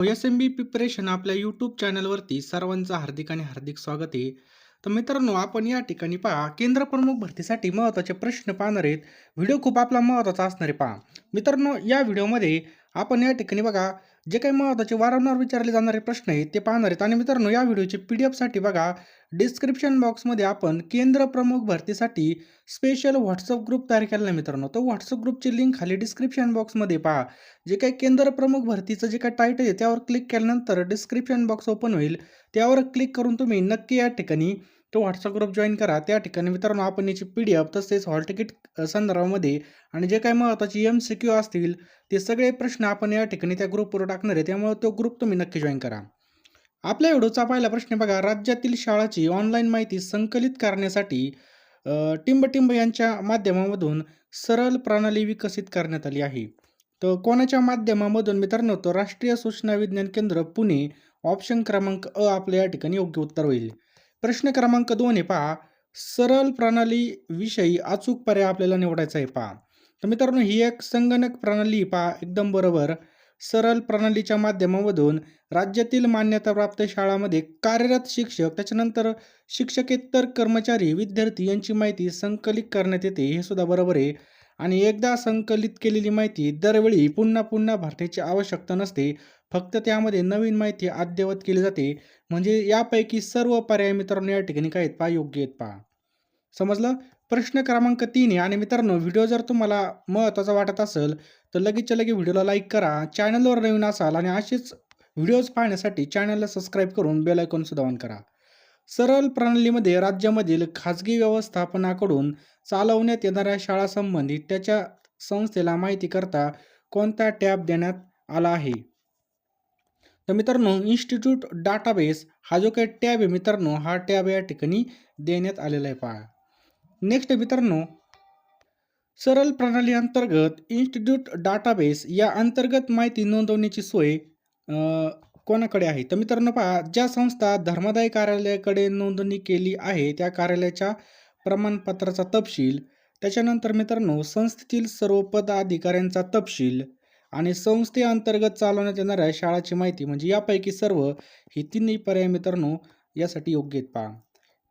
S M B preparation आपल्या YouTube चॅनलवरती सर्वांचं हार्दिक आणि हार्दिक स्वागत आहे. तर मित्रांनो आपण या ठिकाणी पहा केंद्र प्रमुख भरतीसाठी महत्त्वाचे प्रश्न पाहणार आहेत. व्हिडिओ खूप आपला महत्त्वाचा असणार आहे पहा. मित्रांनो या व्हिडिओमध्ये आपण या ठिकाणी बघा जे काही महत्त्वाचे वारंवार विचारले जाणारे प्रश्न आहेत ते पाहणार आहेत. आणि मित्रांनो या व्हिडिओचे पी डी एफसाठी बघा डिस्क्रिप्शन बॉक्समध्ये आपण केंद्र प्रमुख भरतीसाठी स्पेशल व्हॉट्सअप ग्रुप तयार केलेला आहे मित्रांनो. तो व्हॉट्सअप ग्रुपची लिंक खाली डिस्क्रिप्शन बॉक्समध्ये पहा. जे काही केंद्र प्रमुख भरतीचं जे काही टायटल आहे त्यावर क्लिक केल्यानंतर डिस्क्रिप्शन बॉक्स ओपन होईल. त्यावर क्लिक करून तुम्ही नक्की या ठिकाणी तो व्हॉट्सअप ग्रुप जॉईन करा. त्या ठिकाणी मित्रांनो आपण याची पी डी एफ तसेच हॉल तिकीट संदर्भामध्ये आणि जे काही महत्त्वाचे एम सी क्यू असतील ते सगळे प्रश्न आपण या ठिकाणी त्या ग्रुपवर टाकणार आहे. त्यामुळे तो ग्रुप तुम्ही नक्की जॉईन करा. आपल्या व्हिडिओचा पहिला प्रश्न बघा. राज्यातील शाळाची ऑनलाईन माहिती संकलित करण्यासाठी टिंबटिंब यांच्या माध्यमामधून सरळ प्रणाली विकसित करण्यात आली आहे. तर कोणाच्या माध्यमामधून मित्रांनो तर राष्ट्रीय सूचना विज्ञान केंद्र पुणे ऑप्शन क्रमांक अ आपल्या या ठिकाणी योग्य उत्तर होईल. प्रश्न क्रमांक दोन आहे पहा. सरळ प्रणाली विषयी अचूक पर्याय आपल्याला निवडायचा आहे पहा. तर मित्रांनो ही एक संगणक प्रणाली पहा एकदम बरोबर. सरळ प्रणालीच्या माध्यमामधून राज्यातील मान्यताप्राप्त शाळामध्ये कार्यरत शिक्षक त्याच्यानंतर शिक्षकेतर कर्मचारी विद्यार्थी यांची माहिती संकलित करण्यात येते हे सुद्धा बरोबर आहे. आणि एकदा संकलित केलेली माहिती दरवेळी पुन्हा पुन्हा भरण्याची आवश्यकता नसते. फक्त त्यामध्ये नवीन माहिती अद्ययावत केली जाते. म्हणजे यापैकी सर्व पर्याय मित्रांनो या ठिकाणी काय आहेत पहा योग्य आहेत पहा. समजलं? प्रश्न क्रमांक तीन आहे. आणि मित्रांनो व्हिडिओ जर तुम्हाला महत्त्वाचा वाटत असेल तर लगेचच्या लगे व्हिडिओला लाईक करा. चॅनलवर नवीन असाल आणि असेच व्हिडिओज पाहण्यासाठी चॅनलला सबस्क्राईब करून बेल आयकॉन सुद्धा ऑन करा. सरळ प्रणालीमध्ये राज्यामधील खाजगी व्यवस्थापनाकडून चालवण्यात येणाऱ्या शाळासंबंधित त्याच्या संस्थेला माहिती करता कोणता टॅब देण्यात आला आहे? तर मित्रांनो इन्स्टिट्यूट डाटाबेस हा जो काही टॅब आहे मित्रांनो हा टॅब या ठिकाणी देण्यात आलेला आहे पहा. नेक्स्ट मित्रांनो सरल प्रणाली अंतर्गत इन्स्टिट्यूट डाटाबेस या अंतर्गत माहिती नोंदवण्याची सोय कोणाकडे आहे? तर मित्रांनो पहा ज्या संस्था धर्मादाय कार्यालयाकडे नोंदणी केली आहे त्या कार्यालयाच्या प्रमाणपत्राचा तपशील त्याच्यानंतर मित्रांनो संस्थेतील सर्व पदाधिकाऱ्यांचा तपशील आणि संस्थेअंतर्गत चालवण्यात येणाऱ्या शाळाची माहिती म्हणजे यापैकी सर्व ही तिन्ही पर्याय मित्रांनो यासाठी योग्य आहेत पहा.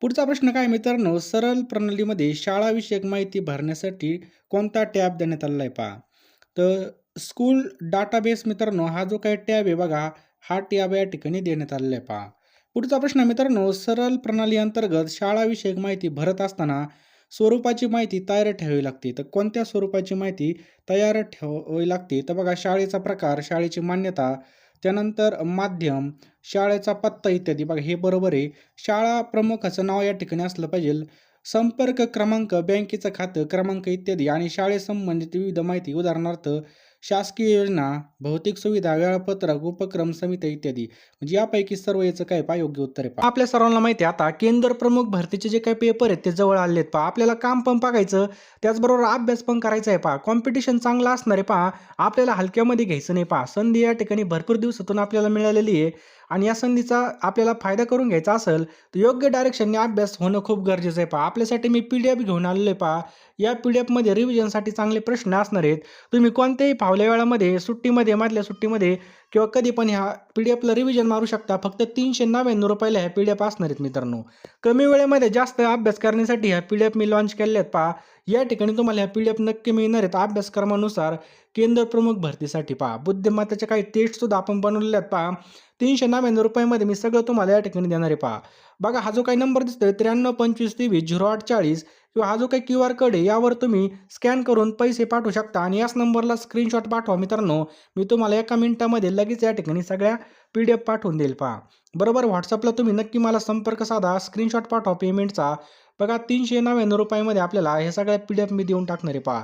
पुढचा प्रश्न काय मित्रांनो? सरळ प्रणालीमध्ये शाळाविषयक माहिती भरण्यासाठी कोणता टॅब देण्यात आलेला आहे पहा. तर स्कूल डाटाबेस मित्रांनो हा जो काही टॅब आहे बघा हा टॅब या ठिकाणी देण्यात आलेला आहे पहा. पुढचा प्रश्न मित्रांनो सरळ प्रणाली अंतर्गत शाळाविषयक माहिती भरत असताना स्वरूपाची माहिती तयार ठेवावी लागते. तर कोणत्या स्वरूपाची माहिती तयार ठेवावी लागते? तर बघा शाळेचा प्रकार शाळेची मान्यता त्यानंतर माध्यम शाळेचा पत्ता इत्यादी. बघा हे बरोबर आहे. शाळा प्रमुखाचं नाव या ठिकाणी असलं पाहिजे. संपर्क क्रमांक बँकेचं खातं क्रमांक इत्यादी आणि शाळेसंबंधित विविध माहिती. उदाहरणार्थ शासकीय योजना भौतिक सुविधा वेळापत्रक उपक्रम समिती इत्यादी. म्हणजे यापैकी सर्व याचं काय पहा योग्य उत्तर आहे आपल्या सर्वांना माहिती आहे आता केंद्र प्रमुख भरतीचे जे काही पेपर आहेत ते जवळ आले आहेत पहा. आपल्याला काम पण बघायचं त्याचबरोबर अभ्यास पण करायचा आहे पहा. कॉम्पिटिशन चांगलं असणार आहे पहा. आपल्याला हलक्यामध्ये घ्यायचं नाही पहा. संधी या ठिकाणी भरपूर दिवसातून आपल्याला मिळालेली आहे. आणि या संधीचा आपल्याला फायदा करून घ्यायचा असेल तर योग्य डायरेक्शनने अभ्यास होणं खूप गरजेचं आहे पहा. आपल्यासाठी मी पी डी एफ घेऊन आलेलो आहे पहा. या पी डी एफमध्ये रिव्हिजनसाठी चांगले प्रश्न असणार आहेत. तुम्ही कोणत्याही फावल्या वेळामध्ये सुट्टीमध्ये मधल्या सुट्टीमध्ये किंवा कधी पण ह्या पी डी एफला रिव्हिजन मारू शकता. फक्त तीनशे नव्याण्णव रुपयाला ह्या पी डी एफ असणार आहेत मित्रांनो. कमी वेळेमध्ये जास्त अभ्यास करण्यासाठी ह्या पी डी एफ मी लॉन्च केले आहेत पहा. या ठिकाणी तुम्हाला ह्या पी डी एफ नक्की मिळणार आहेत. अभ्यासक्रमानुसार केंद्र प्रमुख भरतीसाठी पहा. बुद्धिमत्ताच्या काही टेस्टसुद्धा आपण बनवलेल्या आहेत पहा. तीनशे नव्याण्णव रुपयामध्ये मी सगळं तुम्हाला या ठिकाणी देणार आहे पहा. बघा हा जो काही नंबर दिसतोय त्र्याण्णव पंचवीस तेवीस झिरो आठ चाळीस किंवा हा जो काही क्यू आर कोड आहे यावर तुम्ही स्कॅन करून पैसे पाठवू शकता. आणि याच नंबरला स्क्रीनशॉट पाठवा मित्रांनो. मी तुम्हाला एका मिनिटामध्ये लगेच या ठिकाणी सगळ्या पी डी एफ पाठवून देईल. पहा. बरोबर? व्हॉट्सअपला तुम्ही नक्की मला संपर्क साधा. स्क्रीनशॉट पाठवा पेमेंटचा बघा तीनशे नव्याण्णव रुपयामध्ये आपल्याला हे सगळ्या पी डी एफ मी देऊन टाकणार आहे. पहा.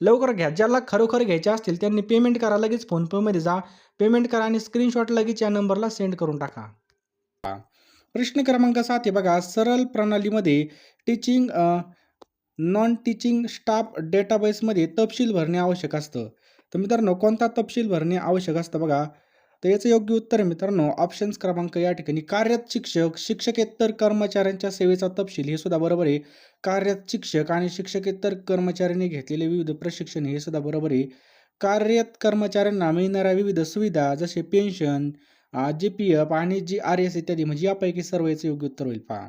लवकर घ्या. ज्याला खरोखर घ्यायचे असतील त्यांनी पेमेंट करा लगेच फोनपेमध्ये जा. पेमेंट करा आणि स्क्रीनशॉट लगेच या नंबरला सेंड करून टाका. प्रश्न क्रमांक सात आहे बघा. सरळ प्रणालीमध्ये टीचिंग नॉन टीचिंग स्टाफ डेटाबेसमध्ये तपशील भरणे आवश्यक असतं. तर मित्रांनो कोणता तपशील भरणे आवश्यक असतं बघा? तर याचं योग्य उत्तर आहे मित्रांनो ऑप्शन्स क्रमांक या ठिकाणी. कार्यरत शिक्षक शिक्षकेतर कर्मचाऱ्यांच्या सेवेचा तपशील हे सुद्धा बरोबर आहे. कार्यरत शिक्षक आणि शिक्षकेतर कर्मचाऱ्यांनी घेतलेले विविध प्रशिक्षण हे सुद्धा बरोबर आहे. कार्यरत कर्मचाऱ्यांना मिळणाऱ्या विविध सुविधा जसे पेन्शन जी पी एफ आणि जी आर एस इत्यादी म्हणजे यापैकी सर्व याचं योग्य उत्तर होईल. पहा.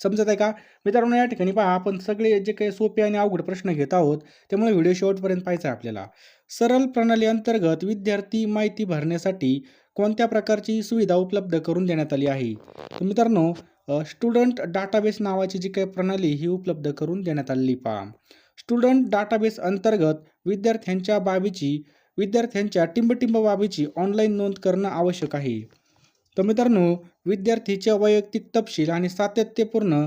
समजत आहे का? मित्रांनो या ठिकाणी पहा आपण सगळे जे काही सोपे आणि अवघड प्रश्न घेत आहोत त्यामुळे व्हिडिओ शेवटपर्यंत पाहायचा आहे आपल्याला. सरळ प्रणाली अंतर्गत विद्यार्थी माहिती भरण्यासाठी कोणत्या प्रकारची सुविधा उपलब्ध करून देण्यात आली आहे? तर मित्रांनो स्टुडंट डाटाबेस नावाची जी काही प्रणाली ही उपलब्ध करून देण्यात आलेली पहा. स्टुडंट डाटाबेस अंतर्गत विद्यार्थ्यांच्या बाबीची विद्यार्थ्यांच्या टिंबटिंब बाबीची ऑनलाईन नोंद करणं आवश्यक आहे. तर मित्रांनो विद्यार्थीच्या वैयक्तिक तपशील आणि सातत्यपूर्ण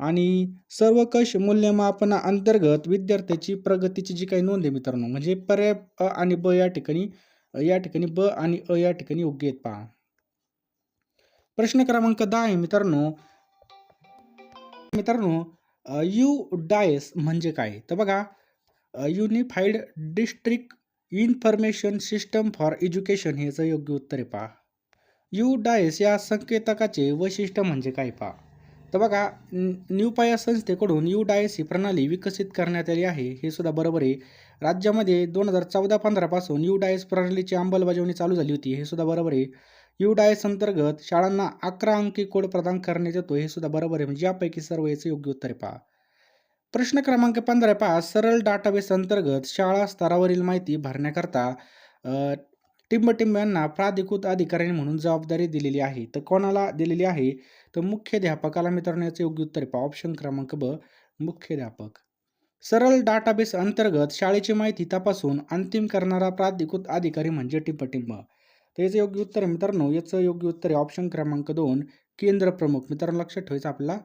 आणि सर्वकष मूल्यमापना अंतर्गत विद्यार्थ्याची प्रगतीची जी काही नोंद आहे मित्रांनो म्हणजे पर्याय अ आणि ब या ठिकाणी या ठिकाणी ब आणि अ या ठिकाणी योग्य आहेत पहा. प्रश्न क्रमांक दहा आहे मित्रांनो. मित्रांनो यू डायस म्हणजे काय? तर बघा unified district information system for education हे याचं योग्य उत्तर आहे पहा. यू डायस या संकेतकाचे वैशिष्ट्य म्हणजे काय पहा? तर बघा न्यूपाया संस्थेकडून यू डायस ही प्रणाली विकसित करण्यात आली आहे. हे सुद्धा बरोबर आहे. राज्यामध्ये दोन हजार चौदा पंधरापासून यू डायस प्रणालीची अंमलबजावणी चालू झाली होती. हे सुद्धा बरोबर आहे. यू डायस अंतर्गत शाळांना अकरा अंकी कोड प्रदान करण्यात येतो हे सुद्धा बरोबर आहे. म्हणजे यापैकी सर्व याचं योग्य उत्तर पहा. प्रश्न क्रमांक पंधरा पहा. सरळ डाटाबेस अंतर्गत शाळा स्तरावरील माहिती भरण्याकरता टिंबटिंब यांना प्राधिकृत अधिकारी म्हणून जबाबदारी दिलेली आहे. तर कोणाला दिलेली आहे? तर मुख्याध्यापकाला मित्रांनो याचं योग्य उत्तर पहा. ऑप्शन क्रमांक ब मुख्याध्यापक. सरळ डाटाबेस अंतर्गत शाळेची माहिती तपासून अंतिम करणारा प्राधिकृत अधिकारी म्हणजे टिंबटिंब. तर याचं योग्य उत्तर आहे मित्रांनो. याचं योग्य उत्तर आहे ऑप्शन क्रमांक दोन केंद्र प्रमुख. मित्रांनो लक्षात ठेवायचं आपला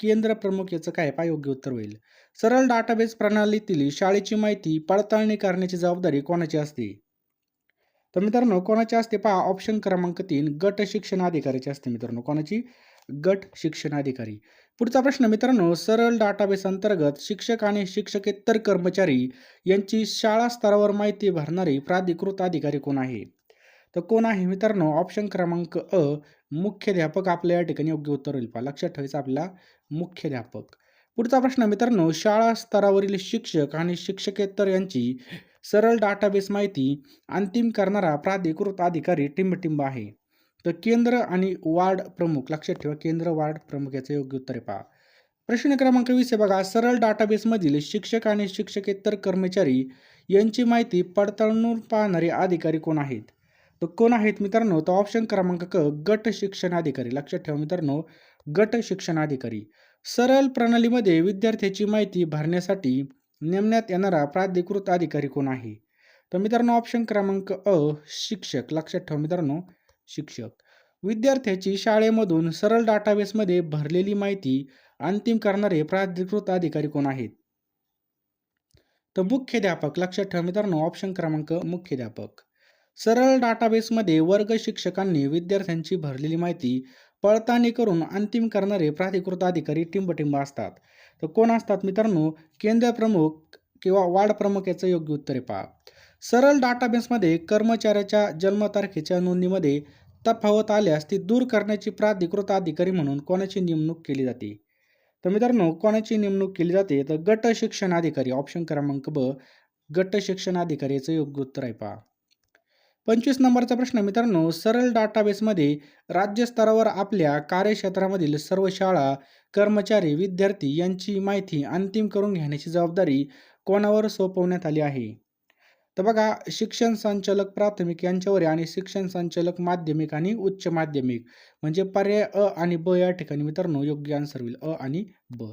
केंद्र प्रमुख याचं काय पा योग्य उत्तर होईल. सरळ डाटाबेस प्रणालीतील शाळेची माहिती पडताळणी करण्याची जबाबदारी कोणाची असते? तर मित्रांनो कोणाची असते? पहा ऑप्शन क्रमांक तीन गट शिक्षण अधिकारीची असते मित्रांनो. कोणाची? गट शिक्षण अधिकारी. पुढचा प्रश्न मित्रांनो सरळ डाटाबेस अंतर्गत शिक्षक आणि शिक्षकेतर कर्मचारी यांची शाळा स्तरावर माहिती भरणारे प्राधिकृत अधिकारी कोण आहे? तर कोण आहे? मित्रांनो ऑप्शन क्रमांक अ मुख्याध्यापक आपल्या या ठिकाणी योग्य उत्तर होईल. पहा लक्षात ठेवायचं आपला मुख्याध्यापक पुढचा प्रश्न मित्रांनो शाळा स्तरावरील शिक्षक आणि शिक्षकेतर यांची सरळ डाटाबेस माहिती अंतिम करणारा प्राधिकृत अधिकारी टिंबटिंब आहे. तर केंद्र आणि वार्ड प्रमुख लक्षात ठेवा केंद्र वार्ड प्रमुख याचं योग्य उत्तर आहे पहा. प्रश्न क्रमांक वीस आहे बघा सरळ डाटाबेसमधील शिक्षक आणि शिक्षकेतर कर्मचारी यांची माहिती पडताळून पाहणारे अधिकारी कोण आहेत? तर कोण आहेत मित्रांनो? तर ऑप्शन क्रमांक क गट शिक्षणाधिकारी लक्षात ठेवा मित्रांनो गट शिक्षणाधिकारी सरळ प्रणालीमध्ये विद्यार्थ्याची माहिती भरण्यासाठी नेमण्यात येणारा प्राधिकृत अधिकारी कोण आहे? तर मित्रांनो ऑप्शन क्रमांक अ शिक्षक. लक्षात ठेवा मित्रांनो शिक्षक. विद्यार्थ्याची शाळेमधून सरळ डाटाबेसमध्ये भरलेली माहिती अंतिम करणारे प्राधिकृत अधिकारी कोण आहेत? तर मुख्याध्यापक. लक्षात ठेवा मित्रांनो ऑप्शन क्रमांक मुख्याध्यापक. सरळ डाटाबेसमध्ये वर्ग शिक्षकांनी विद्यार्थ्यांची भरलेली माहिती पडताळणी करून अंतिम करणारे प्राधिकृत अधिकारी टिंबटिंब असतात. तर कोण असतात मित्रांनो? केंद्र प्रमुख किंवा वार्ड प्रमुख याचं योग्य उत्तर आहे पहा. सरळ डाटाबेसमध्ये कर्मचाऱ्याच्या जन्मतारखेच्या नोंदणीमध्ये तफावत आल्यास ती दूर करण्याची प्राधिकृत अधिकारी म्हणून कोणाची नेमणूक केली जाते? तर मित्रांनो कोणाची नेमणूक केली जाते? तर गट शिक्षण अधिकारी ऑप्शन क्रमांक ब गट शिक्षण अधिकारीचं योग्य उत्तर आहे पहा. पंचवीस नंबरचा प्रश्न मित्रांनो. सरळ डाटाबेसमध्ये राज्यस्तरावर आपल्या कार्यक्षेत्रामधील सर्व शाळा कर्मचारी विद्यार्थी यांची माहिती अंतिम करून घेण्याची जबाबदारी कोणावर सोपवण्यात आली आहे? तर बघा शिक्षण संचालक प्राथमिक यांच्यावर आणि शिक्षण संचालक माध्यमिक आणि उच्च माध्यमिक. म्हणजे पर्याय अ आणि ब या ठिकाणी मित्रांनो योग्य आन्सर होईल. अ आणि ब.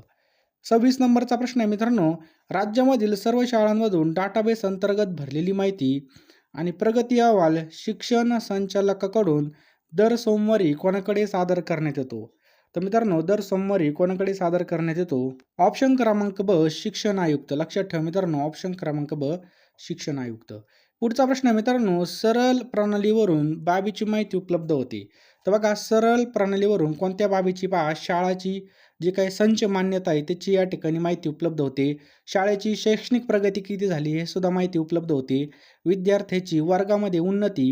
सव्वीस नंबरचा प्रश्न आहे मित्रांनो. राज्यामधील सर्व शाळांमधून डाटाबेस अंतर्गत भरलेली माहिती आणि प्रगती अहवाल शिक्षण संचालकाकडून दर सोमवारी कोणाकडे सादर करण्यात येतो? तर मित्रांनो दर सोमवारी कोणाकडे सादर करण्यात येतो? ऑप्शन क्रमांक ब शिक्षण आयुक्त. लक्षात ठेवा मित्रांनो ऑप्शन क्रमांक ब शिक्षण आयुक्त. पुढचा प्रश्न आहे मित्रांनो सरळ प्रणालीवरून बाबीची माहिती उपलब्ध होते. तर बघा सरळ प्रणालीवरून कोणत्या बाबीची? बा शाळाची जी काही संच मान्यता आहे त्याची या ठिकाणी माहिती उपलब्ध होते. शाळेची शैक्षणिक प्रगती किती झाली हे सुद्धा माहिती उपलब्ध होते. विद्यार्थ्याची वर्गामध्ये उन्नती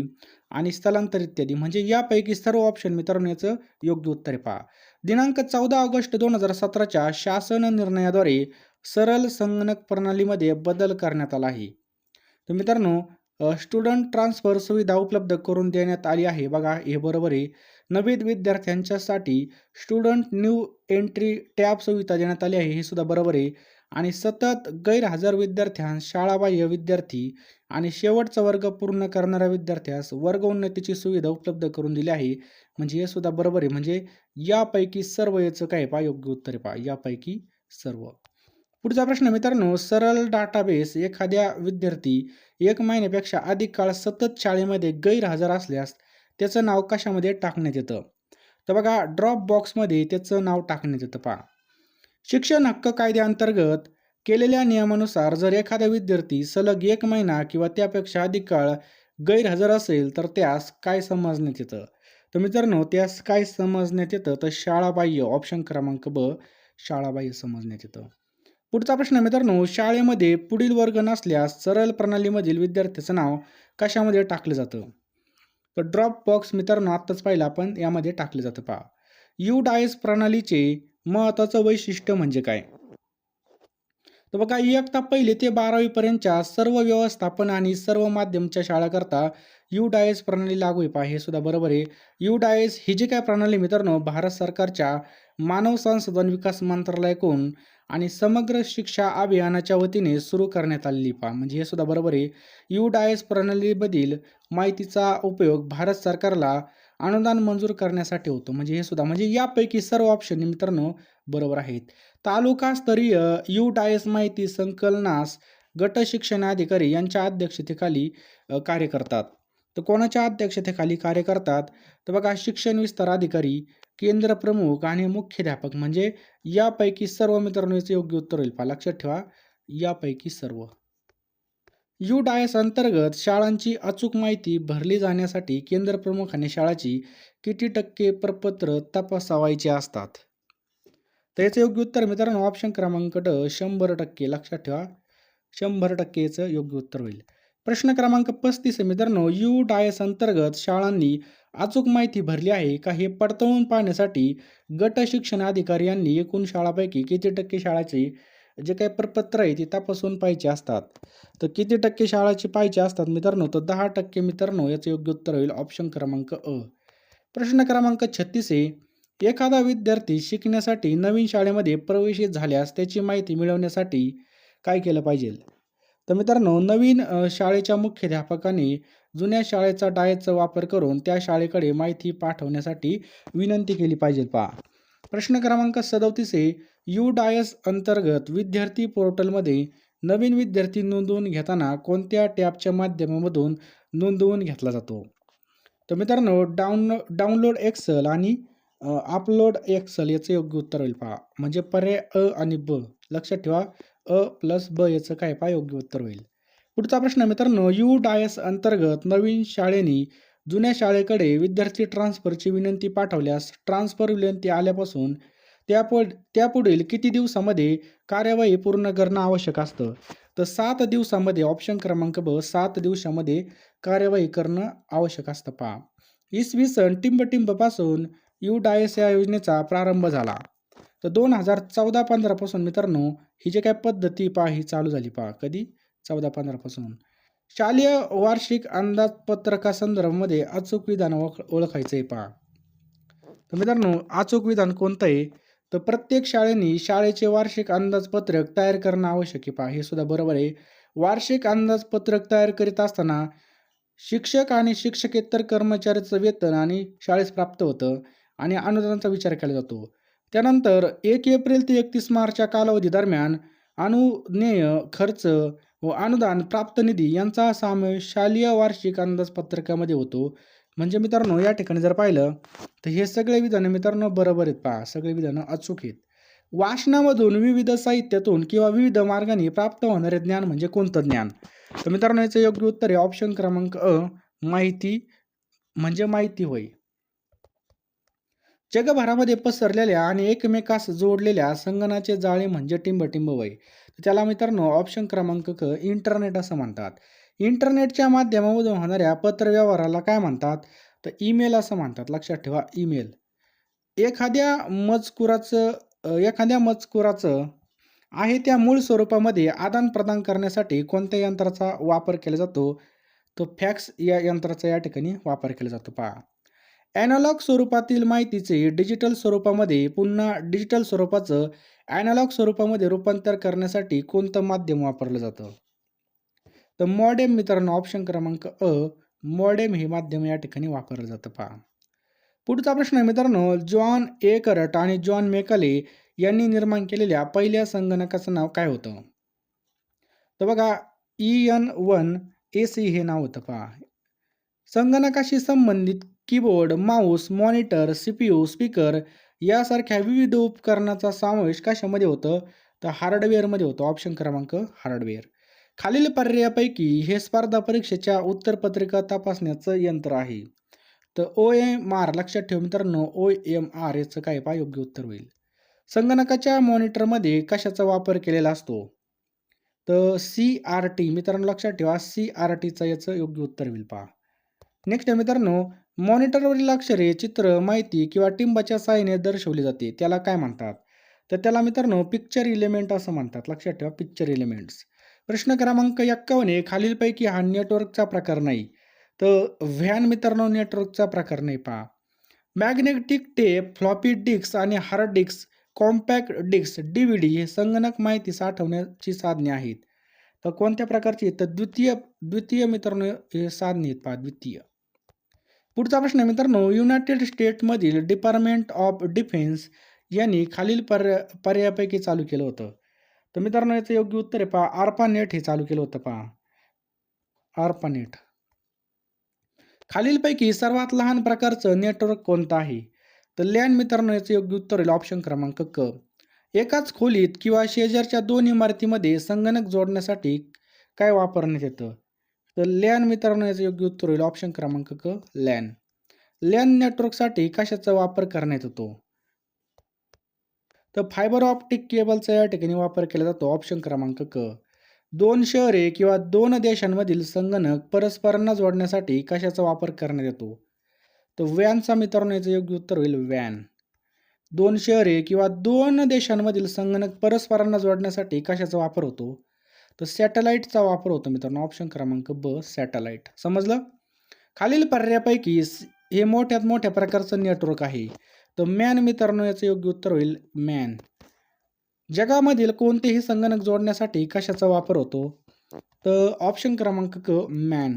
आणि स्थलांतर इत्यादी म्हणजे यापैकी सर्व ऑप्शन मित्रांनो याचं योग्य उत्तर पहा. दिनांक चौदा ऑगस्ट दोन हजार सतराच्या शासन निर्णयाद्वारे सरळ संगणक प्रणालीमध्ये बदल करण्यात आला आहे. तर मित्रांनो स्टुडंट ट्रान्सफर सुविधा उपलब्ध करून देण्यात आली आहे. बघा हे बरोबर आहे. नवीन विद्यार्थ्यांच्यासाठी स्टुडंट न्यू एंट्री टॅब सुविधा देण्यात आली आहे. हे सुद्धा बरोबर आहे. आणि सतत गैरहजर विद्यार्थ्यांस शाळाबाह्य विद्यार्थी आणि शेवटचा वर्ग पूर्ण करणाऱ्या विद्यार्थ्यास वर्ग उन्नतीची सुविधा उपलब्ध करून दिली आहे. म्हणजे हे सुद्धा बरोबर आहे. म्हणजे यापैकी सर्व याचं काय पा योग्य उत्तर पा यापैकी सर्व. पुढचा प्रश्न मित्रांनो सरळ डाटाबेस एखाद्या विद्यार्थी एक महिन्यापेक्षा अधिक काळ सतत शाळेमध्ये गैरहजर असल्यास त्याचं नाव कशामध्ये टाकण्यात येतं? तर बघा ड्रॉप बॉक्समध्ये त्याचं नाव टाकण्यात येतं पहा. शिक्षण हक्क कायद्याअंतर्गत केलेल्या नियमानुसार जर एखादा विद्यार्थी सलग एक महिना किंवा त्यापेक्षा अधिक काळ गैरहजर असेल तर त्यास काय समजण्यात येतं? तर मित्रांनो त्यास काय समजण्यात येतं? तर शाळाबाह्य ऑप्शन क्रमांक ब शाळाबाह्य समजण्यात येतं. पुढचा प्रश्न मित्रांनो शाळेमध्ये पुढील वर्ग नसल्यास सरळ प्रणालीमधील विद्यार्थ्याचं नाव कशामध्ये टाकलं जातं? तर ड्रॉप बॉक्स मित्रांनो आत्ताच पाहिलं आपण यामध्ये टाकलं जातं पहा. यू डायस प्रणालीचे महत्त्वाचं वैशिष्ट्य म्हणजे काय? तर बघा इयत्ता पहिले ते बारावीपर्यंतच्या सर्व व्यवस्थापन आणि सर्व माध्यमच्या शाळाकरता यू डायस प्रणाली लागू आहे पहा. हे सुद्धा बरोबर आहे. यू डायस ही जी काय प्रणाली मित्रांनो भारत सरकारच्या मानव संसाधन विकास मंत्रालयाकडून आणि समग्र शिक्षा अभियानाच्या वतीने सुरू करण्यात आलेली पहा. म्हणजे हे सुद्धा बरोबर आहे. यू डायस प्रणालीमधील माहितीचा उपयोग भारत सरकारला अनुदान मंजूर करण्यासाठी होतो. म्हणजे हे सुद्धा म्हणजे यापैकी सर्व ऑप्शन मित्रांनो बरोबर आहेत. तालुकास्तरीय यू डायस माहिती संकलनास गट शिक्षण अधिकारी यांच्या अध्यक्षतेखाली कार्य करतात. तर कोणाच्या अध्यक्षतेखाली कार्य करतात? तर बघा शिक्षण विस्तार अधिकारी केंद्र प्रमुख आणि मुख्याध्यापक म्हणजे यापैकी सर्व मित्रांनो याचं योग्य उत्तर होईल. पहा लक्षात ठेवा. यापैकी सर्व. यू डायस अंतर्गत शाळांची अचूक माहिती भरली जाण्यासाठी केंद्र प्रमुखाने शाळाची किती टक्के प्रपत्र तपासावायचे असतात? तर याचं योग्य उत्तर मित्रांनो ऑप्शन क्रमांक ड शंभर टक्के. लक्षात ठेवा. शंभर टक्के याचं योग्य उत्तर होईल. प्रश्न क्रमांक पस्तीस मित्रांनो. यू डायस अंतर्गत शाळांनी अचूक माहिती भरली आहे का हे पडताळून पाहण्यासाठी गट शिक्षण अधिकारी यांनी एकूण शाळापैकी किती टक्के शाळाची जे काही प्रपत्र आहे ते तपासून पाहिजे असतात? तर किती टक्के शाळाची पाहिजे असतात मित्रांनो? तर दहा टक्के मित्रांनो याचं योग्य उत्तर होईल ऑप्शन क्रमांक अ. प्रश्न क्रमांक छत्तीस आहे एखादा विद्यार्थी शिकण्यासाठी नवीन शाळेमध्ये प्रवेशित झाल्यास त्याची माहिती मिळवण्यासाठी काय केलं पाहिजे? तर मित्रांनो नवीन शाळेच्या मुख्याध्यापकाने जुन्या शाळेचा डायटचा वापर करून त्या शाळेकडे माहिती पाठवण्यासाठी विनंती केली पाहिजे पहा. प्रश्न क्रमांक सदोतीस आहे यू डायस अंतर्गत विद्यार्थी पोर्टलमध्ये नवीन विद्यार्थी नोंदवून घेताना कोणत्या टॅबच्या माध्यमामधून नोंदवून घेतला जातो? तर मित्रांनो डाऊन डाउनलोड एक्सल आणि अपलोड एक्सल याचं योग्य उत्तर होईल पहा. म्हणजे पर्याय अ आणि ब. लक्षात ठेवा. अ प्लस ब याचं काय पहा योग्य उत्तर होईल? पुढचा प्रश्न मित्रांनो यू डायस अंतर्गत नवीन शाळेने जुन्या शाळेकडे विद्यार्थी ट्रान्सफरची विनंती पाठवल्यास ट्रान्सफर विनंती आल्यापासून त्यापुढ त्यापुढील किती दिवसामध्ये कार्यवाही पूर्ण करणं आवश्यक असतं? तर सात दिवसामध्ये ऑप्शन क्रमांक ब सात दिवसामध्ये कार्यवाही करणं आवश्यक असतं. पहा इसवी सन टिंबटिंबपासून यू डायस या योजनेचा प्रारंभ झाला. तर दोन हजार चौदा पंधरापासून मित्रांनो ही जे काय पद्धती पहा ही चालू झाली पहा. कधी? चौदा पंधरापासून शालेय वार्षिक अंदाजपत्रकासंदर्भामध्ये अचूक विधान ओळख ओळखायचं आहे पहा. तर मित्रांनो अचूक विधान कोणतं आहे? तर प्रत्येक शाळेने शाळेचे वार्षिक अंदाजपत्रक तयार करणं आवश्यक आहे पहा. हे सुद्धा बरोबर आहे. वार्षिक अंदाजपत्रक तयार करीत असताना शिक्षक आणि शिक्षकेतर कर्मचाऱ्याचं वेतन आणि शाळेस प्राप्त होतं आणि अनुदानाचा विचार केला जातो. त्यानंतर एक एप्रिल ते एकतीस मार्चच्या कालावधी दरम्यान अनुज्ञेय खर्च व अनुदान प्राप्त निधी यांचा समावेश शालेय वार्षिक अंदाजपत्रकामध्ये होतो. म्हणजे मित्रांनो या ठिकाणी जर पाहिलं तर हे सगळे विधानं मित्रांनो बरोबर आहेत पहा. सगळे विधानं अचूक आहेत. वाचनामधून विविध साहित्यातून किंवा विविध मार्गाने प्राप्त होणारे ज्ञान म्हणजे कोणतं ज्ञान? तर मित्रांनो याचं योग्य उत्तर आहे. ऑप्शन क्रमांक अ माहिती म्हणजे माहिती होय. जगभरामध्ये पसरलेल्या आणि एकमेकास जोडलेल्या संगणाचे जाळे म्हणजे टिंबटिंब वय त्याला मित्रांनो ऑप्शन क्रमांक क इंटरनेट असं म्हणतात. इंटरनेटच्या माध्यमामधून होणाऱ्या पत्रव्यवहाराला काय म्हणतात? तर ईमेल असं म्हणतात. लक्षात ठेवा ईमेल एखाद्या मजकुराचं एखाद्या मजकुराचं आहे त्या मूळ स्वरूपामध्ये आदान प्रदान करण्यासाठी कोणत्या यंत्राचा वापर केला जातो? तो फॅक्स या यंत्राचा या ठिकाणी वापर केला जातो. पहा. ॲनालॉग स्वरूपातील माहितीचे डिजिटल स्वरूपामध्ये पुन्हा डिजिटल स्वरूपाचं ॲनालॉग स्वरूपामध्ये रूपांतर करण्यासाठी कोणतं माध्यम वापरलं जातं? तर मॉडेम मित्रांनो ऑप्शन क्रमांक अ मॉडेम हे माध्यम या ठिकाणी वापरलं जातं पहा. पुढचा प्रश्न आहे मित्रांनो जॉन ए करट आणि जॉन मेकाले यांनी निर्माण केलेल्या पहिल्या संगणकाचं नाव काय होतं? तर बघा E N one A C हे नाव होतं पहा. संगणकाशी संबंधित keyboard mouse monitor C P U speaker यासारख्या विविध उपकरणाचा समावेश कशामध्ये होतं? तर हार्डवेअरमध्ये होतं. ऑप्शन क्रमांक हार्डवेअर. खालील पर्यायापैकी हे स्पर्धा परीक्षेच्या उत्तरपत्रिका तपासण्याचं यंत्र आहे. तर ओ एम आर लक्षात ठेव मित्रांनो ओ एम आर याचं काय पहा योग्य उत्तर होईल. संगणकाच्या मॉनिटरमध्ये कशाचा वापर केलेला असतो? तर सी आर टी मित्रांनो लक्षात ठेवा सी आर टीचं याचं योग्य उत्तर होईल. पहा. नेक्स्ट आहे मित्रांनो मॉनिटरवरील अक्षरे चित्र माहिती किंवा टिंबाच्या साहाय्याने दर्शवली जाते त्याला काय म्हणतात? तर त्याला मित्रांनो पिक्चर इलिमेंट असं म्हणतात. लक्षात ठेवा पिक्चर इलिमेंट्स प्रश्न क्रमांक एक्कावन्न खालीलपैकी हा नेटवर्कचा प्रकार नाही. तर व्हॅन मित्रांनो नेटवर्कचा प्रकार नाही पहा. मॅग्नेटिक टेप फ्लॉपी डिस्क आणि hard disk compact disc D V D हे संगणक माहिती साठवण्याची साधने आहेत. तर कोणत्या प्रकारची? तर द्वितीय द्वितीय मित्रांनो हे साधने आहेत पहा द्वितीय. पुढचा प्रश्न आहे मित्रांनो युनायटेड स्टेटमधील डिपार्टमेंट ऑफ डिफेन्स यांनी खालील पर्या पर्यायापैकी चालू केलं होतं. तर मित्रांनो याचं योग्य उत्तर आहे पहा. आर्पानेट हे चालू केलं होतं पहा. आर्पानेट खालीलपैकी सर्वात लहान प्रकारचं नेटवर्क कोणतं आहे? तर लँड मित्रांनो याचं योग्य उत्तर होईल ऑप्शन क्रमांक क. एकाच खोलीत किंवा शेजारच्या दोन इमारतीमध्ये संगणक जोडण्यासाठी काय वापरण्यात येतं? तर लॅन मित्रांनो याचं योग्य उत्तर होईल. ऑप्शन क्रमांक क लॅन लॅन नेटवर्कसाठी कशाचा वापर करण्यात येतो? तर फायबर ऑप्टिक केबलचा या ठिकाणी वापर केला जातो. ऑप्शन क्रमांक क. दोन शहरे किंवा दोन देशांमधील संगणक परस्परांना जोडण्यासाठी कशाचा वापर करण्यात येतो? तर व्हॅनचा मित्रांनो याचं योग्य उत्तर होईल व्हॅन. दोन शहरे किंवा दोन देशांमधील संगणक परस्परांना जोडण्यासाठी कशाचा वापर होतो? तर सॅटेलाईटचा वापर होतो मित्रांनो. ऑप्शन क्रमांक ब सॅटेलाईट. समजलं? खालील पर्यायापैकी हे मोठ्यात मोठ्या प्रकारचं नेटवर्क आहे. तर मॅन मित्रांनो याचं योग्य उत्तर होईल मॅन जगामधील कोणतेही संगणक जोडण्यासाठी कशाचा वापर होतो? तर ऑप्शन क्रमांक क मॅन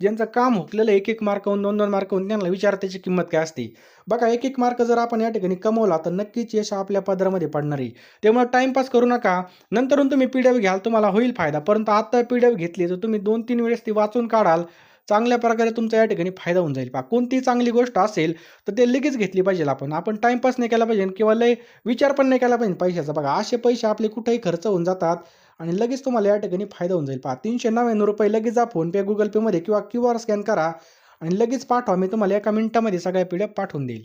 ज्यांचं काम हुकलेलं एक एक मार्क होऊन दोन दोन मार्क होऊन त्यांना विचार त्याची किंमत काय असते? बघा एक एक मार्क जर आपण या ठिकाणी कमवला तर नक्कीच यश आपल्या पदरामध्ये पडणार आहे. त्यामुळे टाईमपास करू नका. नंतरून तुम्ही पी डी एफ घ्याल तुम्हाला होईल फायदा. परंतु आत्ता पी डी एफ घेतली तर तुम्ही दोन तीन वेळेस ती वाचून काढाल. चांगल्या प्रकारे तुमचा या ठिकाणी फायदा होऊन जाईल. पहा कोणती चांगली गोष्ट असेल तर ते लगेच घेतली पाहिजे आपण. आपण टाईमपास नाही केला पाहिजे किंवा लय विचार पण नाही केला पाहिजे पैशाचा. बघा असे पैसे आपले कुठेही खर्च होऊन जातात आणि लगेच तुम्हाला या ठिकाणी फायदा होऊन जाईल. पहा तीनशे नव्याण्णव रुपये लगेच जा फोनपे गुगल पेमध्ये किंवा क्यू आर स्कॅन करा आणि लगेच पाठवा. मी तुम्हाला एका मिनिटामध्ये सगळ्या पिढ्या पाठवून देईल.